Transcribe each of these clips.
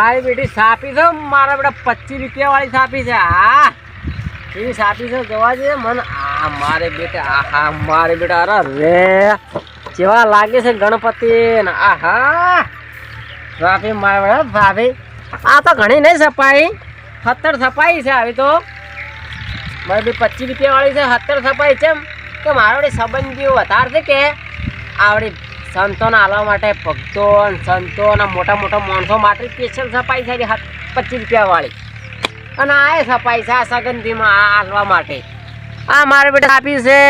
મારી બેટી સાપી છે, મારા બેટા પચીસ રૂપિયા વાળી સાપી છે, હા. એવી સાપી છે, જોવા જઈએ, મને આ મારે બેટા આહા મારે બેટા, અરે રે. જેવા લાગે છે ગણપતિ ને આહા સાપી, મારા બેટા, સાપી. આ તો ઘણી નહીં સપાઈ, સત્તર સપાઈ છે આવી તો. મારી બી પચીસ રૂપિયા વાળી છે, સત્તર સપાઈ છે કે મારા બધી સંબંધીઓ વધારે છે કે આવડી સંતોને હાલવા માટે ભક્તો સંતો અને મોટા મોટા માણસો માટે સ્પેશિયલ સફાઈ છે પચીસ રૂપિયાવાળી. અને આ સફાઈ છે, આ સગંધીમાં આ હાલવા માટે. આ મારે બેટા આપી છે.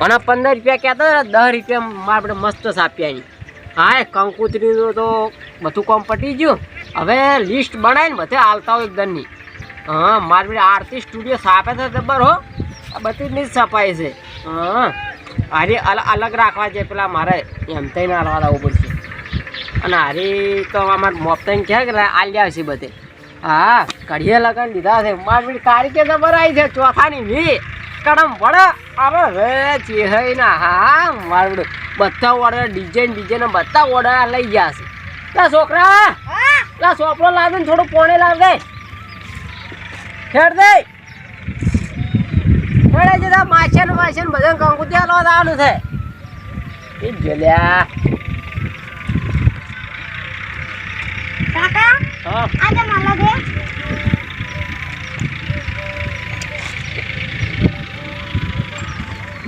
અને પંદર રૂપિયા કહેતા હતા દસ રૂપિયા મારા બેટા મસ્ત સાપ્યાની હા, એ કંકુતરીનું તો બધું કામ પટી ગયું. હવે લિસ્ટ બનાવીને બધે હાલતા હોય એકદમની. હા, મારે બેટા આરતી સ્ટુડિયો સાપે છે, ખબર હો? આ બધી જ સફાઈ છે. હા. હારી અલ અલગ રાખવા છે પેલા મારે એમ થઈને હાલવા લાવવું પડશે. અને હારી તો અમારે મોફતાઈ કહે કે આલ્યા છે બધે. હા કઢીએ લગન લીધા છે. મારી કારી કે ખબર આવી છે? ચોથાની વી. કડમ પડે અરે રે ચેહઈ ના હા મારું બધા ઓર્ડર ડિઝાઇન ડિઝાઇન બધા ઓર્ડર લઈ ગયા છે. લા છોકરા લા સોપડો લાવ ને થોડું પોણે લાવ દે ખેડ દે. ખેડે જતા માછન માછન બધા કંકુતિયા લો દાવાનું છે. એ જલ્યા. કાકા હા. આજે માલા દે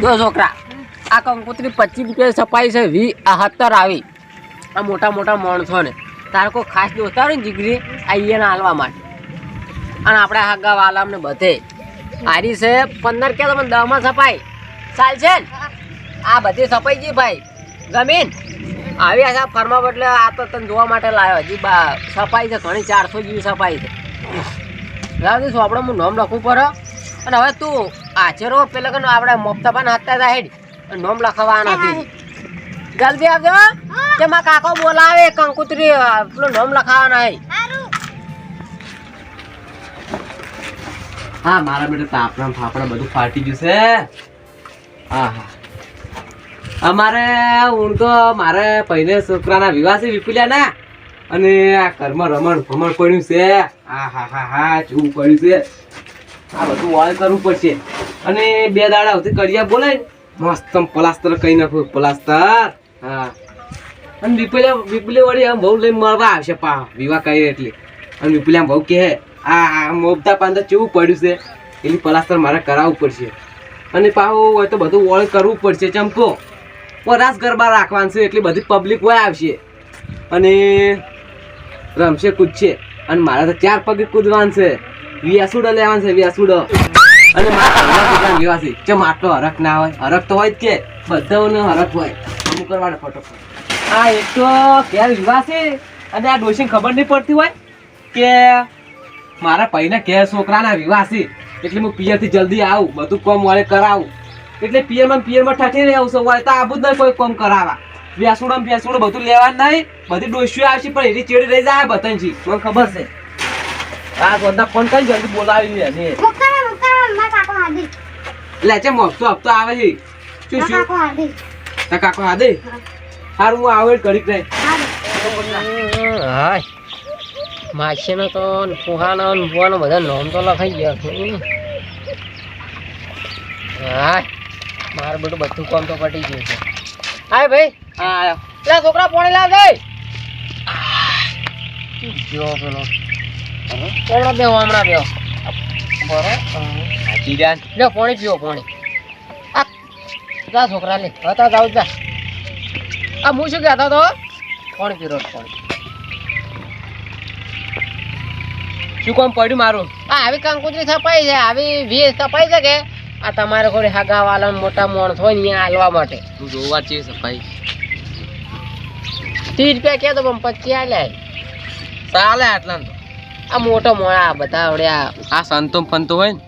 જો છોકરા આ કંકોત્રી પચીસ રૂપિયા સપાઈ છે વી આ સત્તર આવી. આ મોટા મોટા માણસો ને તારે કોઈ ખાસ દોસ્તારો ને જીગરી આ અહીંયા હાલવા માટે. અને આપણે હાગા વાલામ ને બધે. આરી છે પંદર કે તમે દહમાં સપાઈ ચાલશે ને? આ બધી સપાઈ જી ભાઈ. જમીન આવી આ ફરમા બદલે આ તો તને જોવા માટે લાવ્યો હજી બા સફાઈ છે ઘણી ચારસો જેવી સફાઈ છે. લાવજે શું આપણે હું નોમ લખવું પડે. અને હવે તું આચરો પેલા કે આપણે મોફતાપાન હાથતા હતા હેડ. નોમ લખાવવા નથી જલ્દી આવજો કે મારા કાકો બોલાવે કંકુતરી પેલું નોમ લખાવવાના હે હા, મારા બેટા તાપણા ફાફડા બધું ફાટી ગયું છે. હા હા. અમારે, હું તો મારે પહેલે છોકરાના વિવાહ છે વિપુલ્યા ના અને આ ઘરમાં રમણ ભમણ પડ્યું છે. હા હા હા હા ચૂ પડ્યું છે. આ બધું વાળ કરવું પડશે. અને બે દાડા સુધી કડિયા બોલે મસ્ત આમ પ્લાસ્ટર કહી નાખું પ્લાસ્ટર હા. અને વિપુલ્યા વિપુલે વળી આમ બહુ લઈને મળવા આવશે પા, વિવાહ કરી એટલે. અને વિપુલ્યા બહુ કહે આ મોબતા પાંદર ચેવું પડ્યું છે? એટલે પલાસ્તર મારે કરાવવું પડશે. અને પાછું હોય તો બધું વળ કરવું પડશે ચમકો પરાસ ગરબા રાખવાનું છે એટલે બધી પબ્લિક હોય આવશે. અને રમશે, કૂદશે. અને મારે તો ચાર પગે કૂદવાનું છે. વ્યાસુડો લેવાનું છે, વ્યાસુડો. અને છે. ચમ આટલો હરખ ના હોય? હરખ તો હોય જ કે. બધાઓને હરખ હોય. અમુક કરવાનો ફટોફટ આ એક તો ઘેર વિવાહ છે? અને આ ડોશીને ખબર નહીં પડતી હોય? કે મારા ભાઈના ઘેર છોકરાના વિવાહ છે. એટલે હું પિયરથી જલ્દી આવું બધું કામ વાળે કરાવું. એટલે પિયરમાં પિયરમાં ઠઠી રહેવું છે વળે તો આવું જ નહીં કોઈ કામ કરાવવા. બેસુડમ ને વ્યાસુડો બધું લેવા નહીં. બધી ડોશીઓ આવશે પણ એની ચેડી રહી જાય બતનજી મને ખબર છે? આ બધા ફોન કરી જલ્દી બોલાવી લે ને મુક્કાના મુક્કાના મારા કાકો હાદી એટલે છે મોકતો હપ્તો આવે છે. શું શું? કાકો હાદી હા. દે હારું હું આવે કરી રહી. હાય. માછીનો તો ફુહાનો ફુવાનો બધા નામ તો લખાઈ ગયા હાય. મારું બધું બધું કામ તો પટી ગયું છે. હા ભાઈ. હા પેલા છોકરા પોણી લાવ દે. જો પેલો. હમણાં બેહો હમણાં બેહો. બરોબર જીરાન લે પાણી પીવો પાણી. આ જા છોકરા લે હતા જાવ જા આ હું શું કહેતો તો પાણી પીરો પાણી. શું કામ પડ્યું મારું. આ આવી કંકોત્રી છપાઈ છે આવી વીસ છપાઈ છે કે? આ તમારે કોઈ હાગા વાળા મોટા માણસ હોય ને અહીંયા હાલવા માટે. તું જોવા છે સફાઈ ત્રીસ રૂપિયા કે તો પણ પચી આલે. ચાલે આટલા તો. આ મોટો મોણા બધા આવડે આ. સંતો ફંતો હોય ને?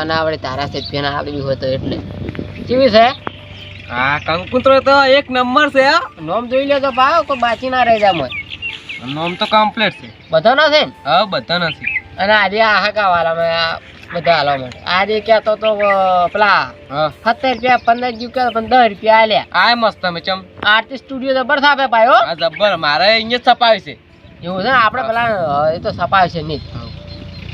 અને આવડે તારા સેજ પેના આવડી હોય તો એટલે. કેવી છે? આ કંકુતરો તો એક નંબર છે હો. નોમ જોઈ લેજો ભાવ કોઈ બાકી ના રહી જાય નામ તો કમ્પ્લીટ છે. બધા ના છે હા બધા નથી અને આજે આ હાકા વાળામાં આ બધા હાલવા માટે આજે કહેતો તો પેલા સત્તર રૂપિયા પંદર જીવ કે પણ દસ રૂપિયા આલ્યા. આ મસ્ત તમે ચમ. આરતી સ્ટુડિયો જબર સાપે પાયો. જબર મારે અહીંયા જ છપાય છે. એવું છે ને? આપણે પેલા એ તો સપાય છે નહીં.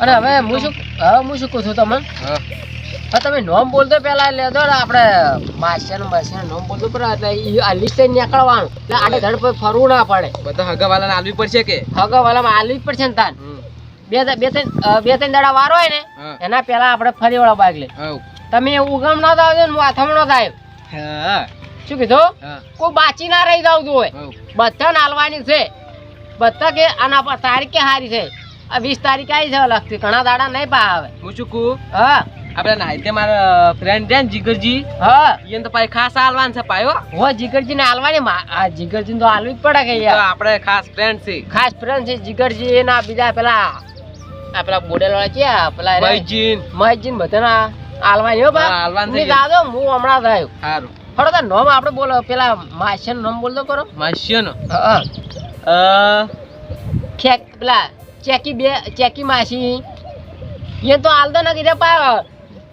અને હવે હું શું હવે હું શું કહું છું તમને? હા. તમે નોમ બોલતો પેલા લેતો ને આપણે માસ્ટર માસ્ટર નોમ બોલતો પડે એટલે આ લિસ્ટ નીકળવાનું. એટલે આડે ધડ પર ફરવું ના પડે. બધા હગાવાલાને આલવી પડશે કે? હગા વાલામાં આલવી જ પડશે ને તાન. બે બે ત્રણ બે ત્રણ દાડા વાર હોય ને એના પહેલા આપણે ફરી વાળા બાઈક લે તમે ઉગમ ના થાવ ને હું આથમણો થાય. શું કીધું? કોઈ બાચી ના રહી જાવ હોય. બધા નાલવાની છે. બધા કે આના પર તારીખ હારી છે. આ વીસ તારીખ આવી છે લગતી ઘણા દાડા નહીં પા આવે. હું શું કહું? હા. આપણે નાઈતે મારા ફ્રેન્ડ છે ને જીગરજી. હા. એને તો પાછી ખાસ હાલવાન છે પાયો. હો જીગરજી ને હાલવાની જીગરજી તો હાલવી જ પડે કે યાર. આપણે ખાસ ફ્રેન્ડ છે. ખાસ ફ્રેન્ડ છે જીગરજી એના બીજા પેલા આ પેલા બોડેલ વાળા પેલા રે- ભાઈજીન મહેશજી ને બધાના હાલવાની હો બા આલવાન થઈ દાદો હું હમણાં થયો સારું થોડો તો નોમ આપણે બોલો પેલા માશિયન નોમ બોલતો કરો માશિયન હા અ પેલા ચેકી બે ચેકી માસી. એ તો હાલતો ન રે પા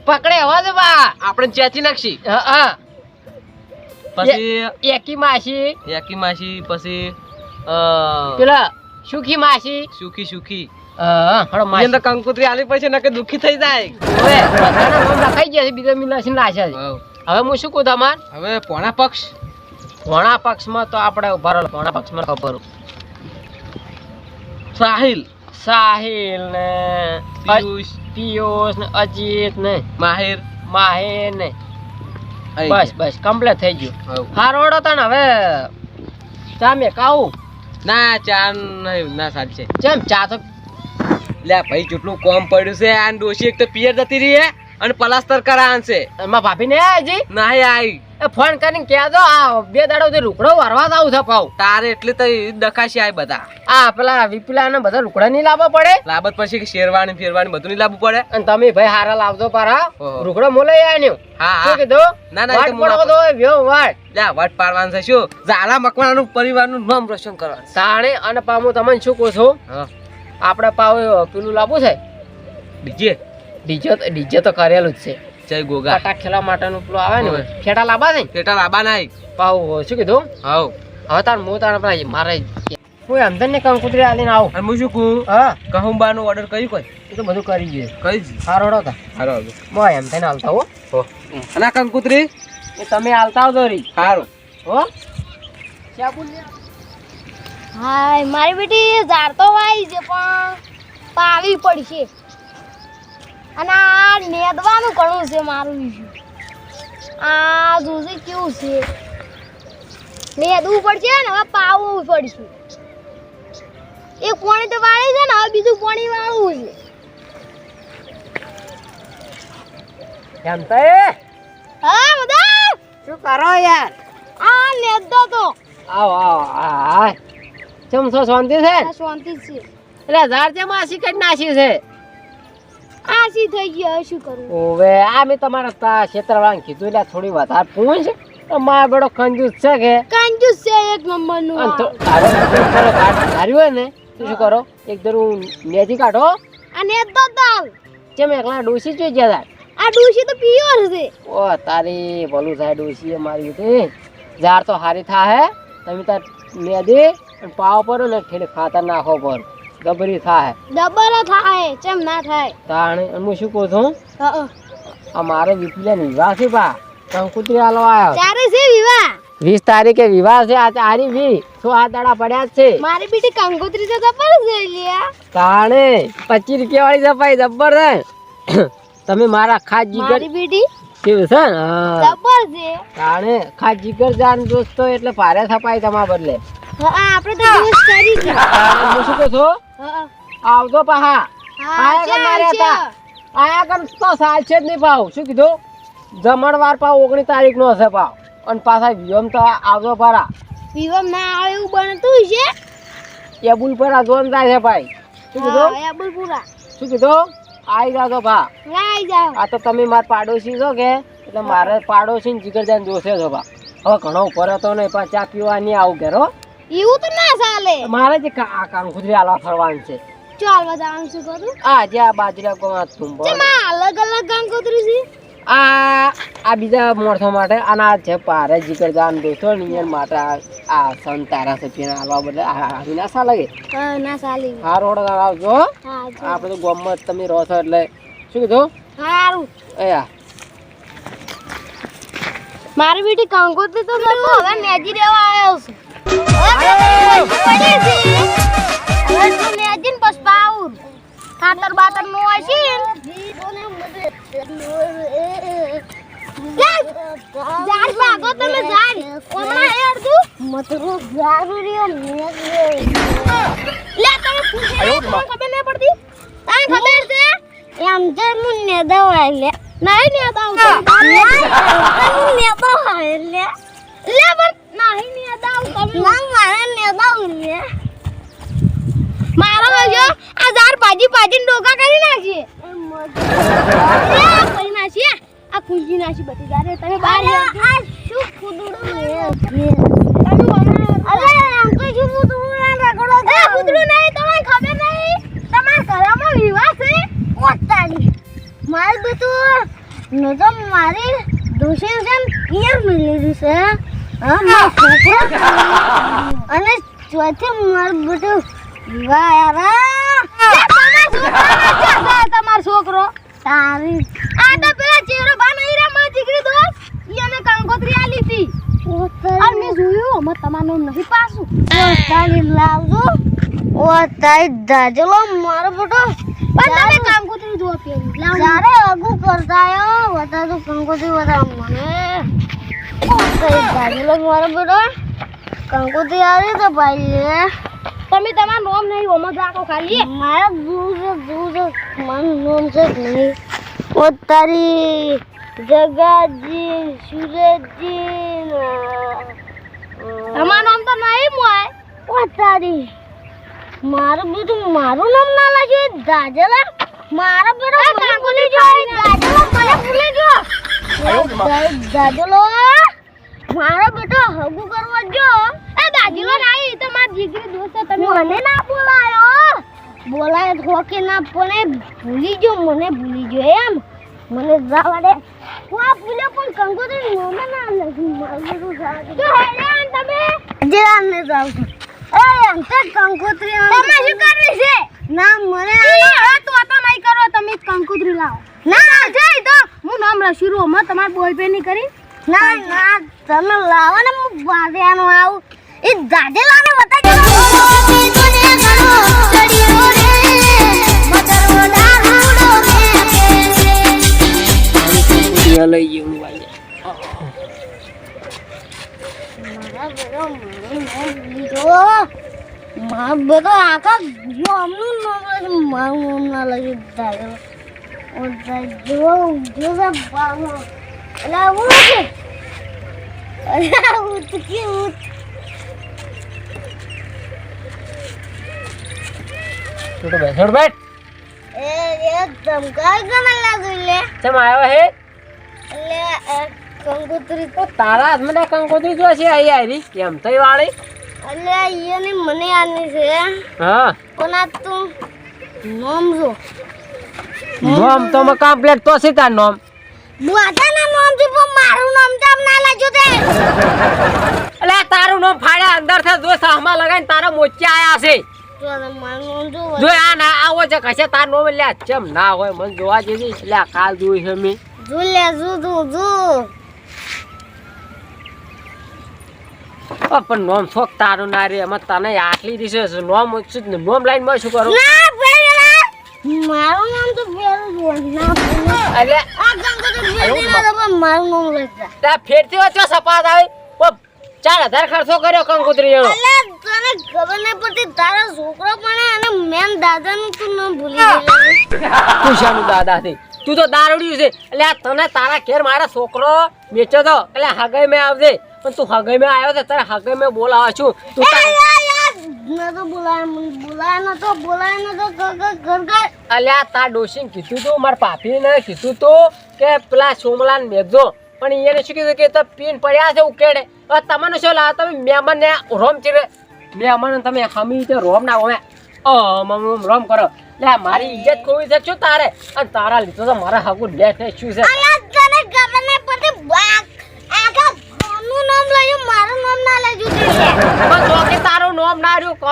પકડે હવા દે બા. આપણે ચેચી નાખશી? હા પછી એકી માસી. એકી માસી પછી અ પેલા સુખી માસી. સુખી સુખી. કંકોત્રી આલી પછી નકે દુખી થઈ જાય. હવે ગયા છે બીજા મિલાસી નાખ્યા હવે હું શું કહું તમાર? હવે પોણા પક્ષ. ઘોણા પક્ષમાં તો આપણે ઊભા રહો ઘોણા પક્ષમાં ખબર. સાહિલ સાહિલ ને પિયુષ. પિયુષ ને અજીત ને. માહિર. માહિર ને. બસ બસ કમ્પ્લીટ થઈ ગયું. હારોડો તણ હવે ચા કાઉ કાવું ના ચા નહીં ના સાચે. ચમ ચા તો લે ભાઈ કેટલું કોમ પડ્યું છે આ ડોશી એક તો પિયર જતી રહી હે અને પલાસ્તર કરાવવાનું છે. એમાં ભાભી ને હજી? ના આઈ. એ ફોન કરીને કહેજો આ બે દાડો થી રૂકડો વારવા જ આવું છે પાવ તારે એટલે તો દખાશી આય બધા. આ પેલા વિપુલા ને બધા રૂકડા નહીં લાવવા પડે? લાબત પછી શેરવાની ફેરવાની બધું નહીં લાવવું પડે? અને તમે ભાઈ હારા લાવજો પારા. રૂકડો મોલે હા શું હા કીધું? ના, ના, વાટ પડો તો વ્યો વાટ. લે વાટ પાડવાનું છે શું? ઝાલા પરિવાર પરિવારનું નામ રોશન કરવાનું તાણે અને પામું તમને શું કહું છું? હા. આપણે પાવ પેલું લાવવું છે? ડીજે? ડીજે તો ડીજે તો કરેલું જ છે. જય ગોગા. કટાક ખેલવા માટેનું પેલું આવે ને ફેટા ખેટા લાવવા ફેટા લાબા નાઈ પાવ શું કીધું? હવ. હવે તાર હું તાર મારે હું એમ ને કંકુતરી આલીને આવો. અને હું શું કહું? હા. કહુંબાનું ઓર્ડર કર્યું કોઈ? એ તો બધું કરી જોઈએ કઈ જ. હડો તા. હારો મો એમ થઈને હાલતા હો. હો. અને કંકુતરી એ તમે હાલતા આવજો રી. સારું હો. ક્યાં બોલ્યા હાય મારી બેટી ઝાડ તો વાઈ છે પણ પાવી પડશે. અને આ નેદવાનું ઘણું છે મારું બીજું. આ જોશે કેવું છે. નેદવું પડશે ને હવે પાવવું પડશે. એક પાણી તો વાળી છે ને હવે બીજું પાણી વાળવું છે? એમ તો એ! હા બધા શું કરો યાર? આ નેદો તો. આવો આવો આ. આ ચમ છો? શાંતિ છે? શાંતિ છે. એટલે ઝાડ છે માસી કઈ નાસી છે? આસી થઈ ગયો શું કરું? ઓવે આ મેં તમારા તા ક્ષેત્રવાળાને કીધું એટલે થોડી વધારે પૂછ. તો મારા બડો કંજૂસ છે કે? કંજૂસ છે એક નંબરનું અને. તો ધાર્યું હોય ને તો શું કરો? એક દરું મેજી કાઢો. આ નેદો દાલ જેમ એકલા ડોસી જોઈ ગયા આ ડોસી તો પીવર છે. ઓ તારી ભલું થાય ડોસી મારી ઝાડ તો હારી થાય તમે તાર મેદી અને પાવ પર ને ઠેલે ખાતર નાખો પર ડબરી થાય. ડબર થાય ચેમ ના થાય? તાણે હું શું કહું છું? હઅ. આ વિવાહ છે બા. કંકુત્રી આલો આવ્યો ચારે છે વિવાહ? વીસ તારીખે વિવાહ છે આ તારી વી. સો આ દાડા પડ્યા છે? મારી બેટી કંકોત્રી તો જબર છે લ્યા તાણે પચીસ રૂપિયા વાળી સફાઈ જબ્બર છે. તમે મારા ખાસ જીગર મારી બેટી? કેવું છે? જબર છે. તાણે ખાસ જીગર જાન દોસ્તો એટલે ભારે સફાઈ તમારા બદલે. આપણે તો દિવસ કરી છે. તાણે હું શું કહું છું. આવજો પહા. આયા મારે હતા. આયા કન તો સાલ છે જ નહીં ભાવ શું કીધું? જમણવાર પાવ ઓગણીસ તારીખ નો હશે ભાવ અને પાછા વિયમ તો આવજો પરા વિવાહ ના આવે એવું બનતું છે એબુલ પર આ જોન જાય છે ભાઈ. શું કીધું? એબુલ બુલપુરા. શું કીધું? આવી જાજો ભા રાઈ જાવ આ તો તમે માર પાડોશી છો કે? એટલે મારે પાડોશી ને જીગર જાય જોશે છો ભા હવે ઘણો ઉપર હતો નહીં પાછા ચા પીવા આવું ઘેરો એવું તો ના ચાલે. મારે જે કામ ખુદરી આલવા ફરવાનું છે. ચો હાલવા જવાનું છે કરું આ જે આ બાજરા ગોમાં તુંબો તેમાં અલગ અલગ કંકોત્રી છે. આ આ બીજા મોરસો માટે અનાજ છે પારે જીકર જાન દોસ્તો નિયર માટે આ સન સંતારા છે પીને આલવા બદલે આ આવી ના સા લાગે ના સાલી હા રોડ આવજો આપણે તો ગામમાં તમે રહો છો એટલે શું કીધું? હારું. અયા મારી બેટી કંકોત્રી તો લખો હવે નેજી રહેવા આવ્યો છું. ખાતર બાતરનું ઝાડ ભાગો તમે ઝાડ હમણાં હેડ દઉં મતરો ઝાડ લે તમે પૂછે લે, પણ નહીં ને દાવ તમે ના મારે ને દાવ મારો જો આ જાર ભાજી ભાજી ડોકા કરી નાખીએ આ કુંજી નાખી બધી જારે તમે બહાર આ શું કુદડું તમે અરે તો શું કુદડું રગડો એ કુદડું નહીં તમને ખબર નહીં તમારા ઘરમાં વિવાહ છે ઓતાલી મારે બધું ન તો મારી દોષી છે ને પિયર મિલેલી છે હા અને ચોથી માર બધું વિવાહ યાર તમારો છોકરો તારી આ તો પેલા ચેરો બા નહીં રે દીકરી ઈ અમે કંકોત્રી આલી હતી. અને મેં જોયું અમે તમારું નથી પાછું. તારી લાવજો. ઓ તારી દાજલો મારો બેટો પણ તમે કંકોત્રી જો પેલી લાવ અગુ કરતા આયો વતા તો કંકોત્રી વતા મને દાજલો મારો બેટો કંકોત્રી આવી તો ભાઈ તમે તમારું નામ નહીં ઓમાં રાખો ખાલી. મારા દૂધ દૂધ મારું નામ છે જ નહીં. ઓ તારી જગાજી સુરજી તમારું નામ તો નહીં મોય ઓ તારી મારું બીજું મારું નામ ના લાગ્યું દાજલા મારા બેટો મને ભૂલી દાજલો મને ભૂલી ગયો દાજલો મારો બેટો હગુ કરવા જો એ બાજીલો નાઈ તો માર જીગરી દોસ્ત તમે મને ના બોલાયો. બોલાય તો કે ના પણ ભૂલી ગયો મને ભૂલી ગયો એમ. મને જવા દે હું આ ભૂલે પણ કંકોત્રી નોમે ના લખી મારું સારું તો હેરાન તમે. જેરાન ને જાવ છું. એ એમ તો કંકોત્રી તમે શું કરવી છે? ના મને હવે તો તો નહીં કરો તમે કંકોત્રી લાવો. ના. જઈ તો. હું નામ રશીરો માં તમાર બોયફ્રેન્ડની કરી. ના ના તમે લાવો ને હું બાંધ્યાનો આવું. એ દાદેલાને બતાવી લઈ ગયું ભાઈ મારા બધો આખા ગામનું નામ મારું નામ ના જો બાબો એટલે આવું છે અરે ઉતકી ઉત છોટો બેસ છોટો બેટ એ એ ધમકાય ગમે લાગુ લે ચમ આવ્યો હે લે કંકોત્રી તો તારા મને કંકોત્રી જો છે અહીં આવી કેમ થઈ વાળી અલે ઈયની મને આની છે હા કોના તું નોમ જો નોમ તો મે કમ્પ્લીટ તો છે તાર નોમ? બુઆતાના નામથી પણ મારું નામ તો ના લાગ્યું તે. એટલે તારું નોમ ફાડ્યા અંદરથી લગાઈને તારા મોચે આયા છે. જો આ ના આવો છે કશે તાર નોમ લ્યા ચમ ના હોય મને જોવા જેવી એટલે કાલ જોઈ છે મેં. જો લે જો જો જો. પણ નોમ છોક તારું ના રે એમાં તને આટલી દિશે નોમ નોમ લાઈનમાં શું કરું? ના મારું નામ તો પેલું એટલે આ પણ મારું નામ લખતા ફેરતી હોય સપાત આવે? ઓ, ચાર હજાર ખર્ચો કર્યો કંકોત્રી એનો. તને ખબર નહીં પડતી તારા છોકરો પણ અને મેન દાદાનું તું નામ ભૂલી તું શાનું દાદા થી તું તો દારૂડિયું છે. એટલે આ તને તારા ઘેર મારા છોકરો વેચ્યો તો એટલે હગાઈ મેં આવજે. પણ તું હગાઈ મેં આવ્યો છે તારે હગાઈ મેં બોલાવા છું. તું તાર- તો બોલાય બોલાય ઘર ઘર અલ્યા તા ડોશીને કીધું તું મારા પાપીને કીધું તું કે પેલા સોમલાને મેઘજો પણ એને શું કીધું કે તો પીન પડ્યા છે ઉકેડે. હવે તમને શું લાવે તમે મહેમાનને રોમ ચીરે મહેમાન તમે હમી તે રોમ ના હોમે રોમ કરો. લે મારી ઇજ્જત ખોવી છે શું તારે? અને તારા લીધો તો મારા હાગુ લે શું છે?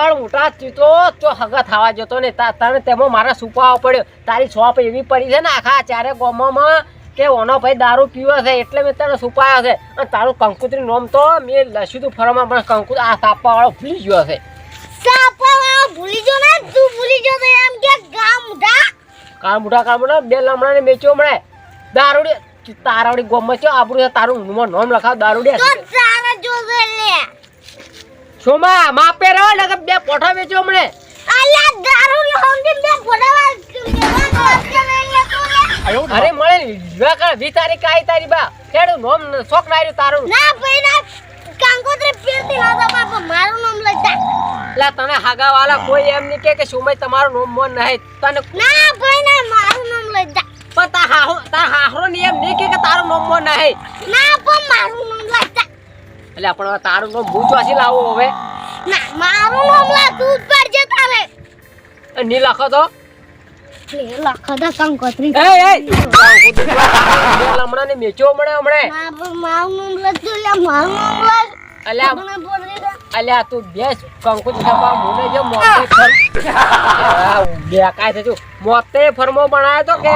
ના કળ મોટા ચીતો તો હગા થવા જતો ને તને તેમાં મારા સુપાવો પડ્યો. તારી શોપ એવી પડી છે ને આખા ચારે ગામમાં કે ઓનો ભાઈ દારૂ પીવો છે એટલે મેં તને સુપાયો છે. અને તારું કંકુતરી નોમ તો મેં લસ્યું તું ફરવામાં પણ કંકુ આ સાપા વાળો ભૂલી ગયો છે. સાપા ભૂલી જો ને? તું ભૂલી જો એમ કે ગામ ઉઠા. કામ મોટા કામ મોટા બે લમણાને મેચ્યો મળે દારૂડી તારાવડી ગોમ મચ્યો આપણું તારું નોમ લખાવ દારૂડી તારા જોશે લે. શોમાં માપે રહો ને કે બે પોઠા વેચો હમણે. અલ્યા દારૂ બે અરે મળે વિવાહ કર વી તારી કાઈ તારી બા. ખેડું નોમ શોખ ના રહ્યું તારું. ના ભાઈ ના. કાંકોત્રી પીરતી ના બાપા મારું નામ લઈ જા. લા તને હાગા વાલા કોઈ એમ ની કે કે સુમય તમારું નોમ મોન નહીં. તને ના ભાઈ ના મારું નામ લઈ જા. પણ તા હાહો તા હાહરો નિયમ એમ નહીં કે કે તારું નોમ મોન નહીં. ના પણ મારું નામ લઈ જા. એટલે આપણે તારું નામ હું ચોસી લાવો હવે. ના મારું નામ લા તું પર જે તારે ની લખો તો. લખો દા કંકોત્રી એ એ. હમણાં ને મેચ્યો હમણે હમણે. મારું નામ લખજો લે મારું નામ લખ. અલ્યા. તું બેસ. કંકુત છપા મુને જે મોતે ફર બે કાય થયું. મોતે ફરમો બનાવ્યો તો કે?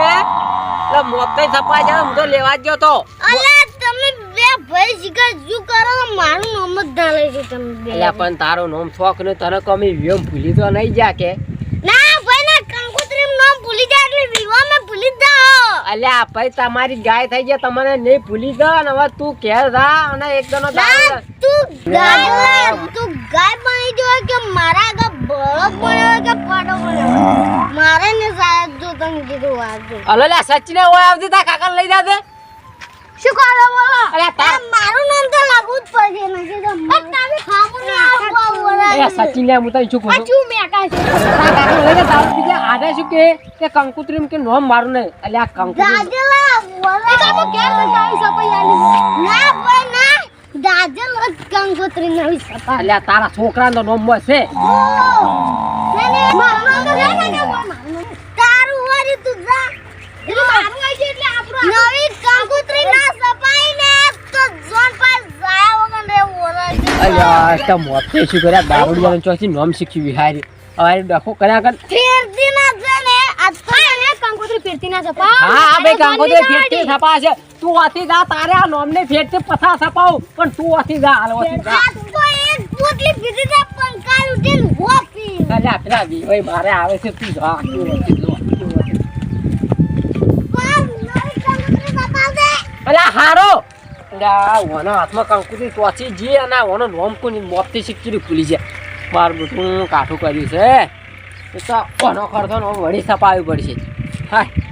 એટલે મોતે છપા હું તો લેવા જ ગયો તો. અલ્યા બે ભાઈ શીખર શું કરો મારું નામ જ ના લઈ છે તમે બે. અલ્યા પણ તારો નામ થોક ને તને કમી વિયમ ભૂલી તો નહીં જા કે. ના ભાઈ ના કંકોત્રી નામ ભૂલી જાય એટલે વિવા મેં ભૂલી જ જાઓ. અલ્યા ભાઈ તમારી ગાય થઈ ગયા તમને નહીં ભૂલી જા અને હવે તું ઘેર જા અને એક તું ગાય તું ગાય બની જો કે મારા આગળ બળદ બન્યો કે પાડો બન્યો મારે ને સાહેબ જો તમે કીધું વાંચો અલ્યા સચિને ઓય આવતી તા કાકા લઈ જાતે શું કરો બોલો? અલ્યા તાર. મારું નામ તો લાગુ જ પડશે નથી તો તમે ખામું ને આવું અલ્યા સચિન લે હું તને શું કહું છું? પાછું મેકા છે. કાકા લઈ જા દારૂ પી શું કે? કે કંકુત્રીમ કે નોમ મારું નહીં. આ કંકુત્રી બોલો એ તો બતાવી સપાઈ આલી ના ભાઈ ના દાજલ જ નવી સપાઈ અલ્યા તારા છોકરાનો નોમ છે વારી તું જા મારું હોય છે એટલે આપણું નવી કંકોત્રી ના સપાઈ ને તો ઝોન પર જાય વગર રહેવું ઓરાય અલ્યા મોતે શું કર્યા? દારૂડિયાને ચોથી નોમ શીખી વિહારી હવે ડખો કર્યા કર. ફેરતી ના છે ને આ તો ને કંકોત્રી ફેરતી ના સપા હા હા ભાઈ કાંગોદરે ફેરતી છપા છે. તું આથી જા તારે આ નોમને ફેરતી પથા છપાવ. પણ તું આથી જા હાલ આથી જા. આ તો એક પોટલી પીધી છે પંકાલ ઉઠીને હોપી અલ્યા પેલા વિવેક મારે આવે છે તું જા. અલ્યા હારો. ઓનો હાથમાં કંકુથી ટોચી જી અને આ ઓનો નોમ કોની મોપથી શીખી ભૂલી માર બધું કાઠું કર્યું છે. તો ઓનો નો વળી છપાવી પડશે. હાય.